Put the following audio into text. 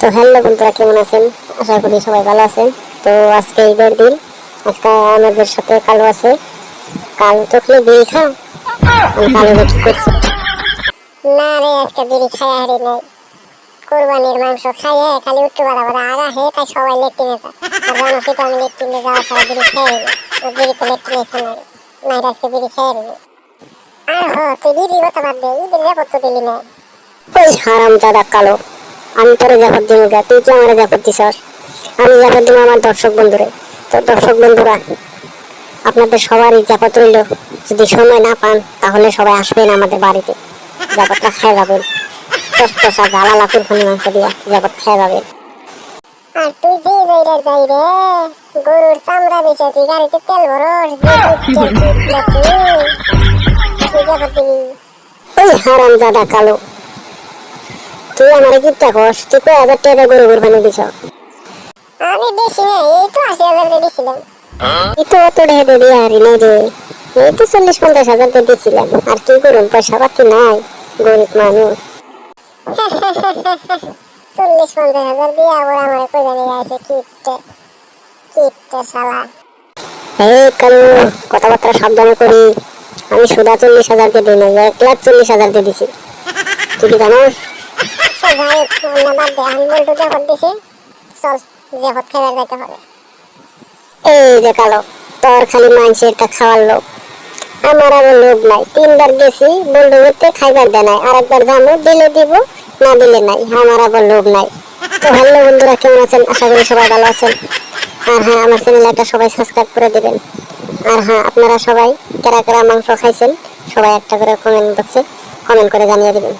তো হ্যালো বন্ধুরা কেমন আছেন? আশা করি সবাই ভালো আছেন। তো আজকে ঈদের দিন আজকে আমাদের সাথে কালো আছে। কালো তো খেলে বিড়ি খা কালো কি করছি? না রে আজকে বিড়ি খাই হারি নাই। কোরবানির মাংস খাইয়ে খালি উঠতে পারা পারা আগা হে তাই সবাই লেট্রিনে যায়। আর জানো সেটা আমি লেট্রিনে যাওয়া ছাড়া বিড়ি খেয়ে আর বিড়ি তো লেট্রিনে খাই না নাই আজকে বিড়ি খেয়ে নিবি আর হ তুই বিড়ি কথা বাদ দে ঈদের যাবত তো দিলি না। ওই হারাম দাদা কালো। আমি তোরে জাফর দিব গা তুই কি আমার জাফর দিছস? আমি জাফর দিব আমার দর্শক বন্ধুরে। তো দর্শক বন্ধুরা আপনাদের সবারই জাফত রইল। যদি সময় না পান তাহলে সবাই আসবেন আমাদের বাড়িতে। জাফতটা খেয়ে যাবেন। টসটসা জ্বালা লাকুর খনি মাংস দিয়া জাফত খেয়ে যাবেন। আর তুই যে যাইরে যাই রে গরুর চামড়া বেচে তুই গাড়িতে তেল ভরস তুই? তুই দিবি। ওই হারাম কালো। তুই আমার কি টাকস তুই কয় হাজার টাকা গরু কোরবানি দিছ? আমি বেশি না এই তো আশি হাজার দিয়ে দিছিলাম। এই তো অত ঢেকে দিয়ে হারি নাই রে। এই তো চল্লিশ পঞ্চাশ হাজার দিয়ে দিয়েছিলাম আর কি করুন পয়সা পাতি নাই গরিব মানুষ। চল্লিশ পঞ্চাশ হাজার দিয়ে আবার আমার কই আছে কিপটে কিপটে শালা। এই কালু কথাবার্তা সাবধানে করি। আমি সুদা চল্লিশ হাজার দিয়ে দিই নাই এক লাখ চল্লিশ হাজার দিয়ে দিছি। তুই কি জানোস? হবে। এই যে কালো, তোর খালি মানুষের তা খাওয়ার লোক আমার আবার লোভ নাই, তিনবার গেছি বলতে খাইবার নাই আর দিলে দিব, না দিলে নাই, আমার আবার নাই। তো বন্ধুরা, কেমন আছেন? আশা করি সবাই ভালো আছেন। আর হ্যাঁ আমার চ্যানেলটা সবাই সাবস্ক্রাইব করে দিবেন। আর হ্যাঁ আপনারা সবাই কেরা কেরা মাংস খাইছেন, সবাই একটা করে কমেন্ট বক্সে কমেন্ট করে জানিয়ে দিবেন।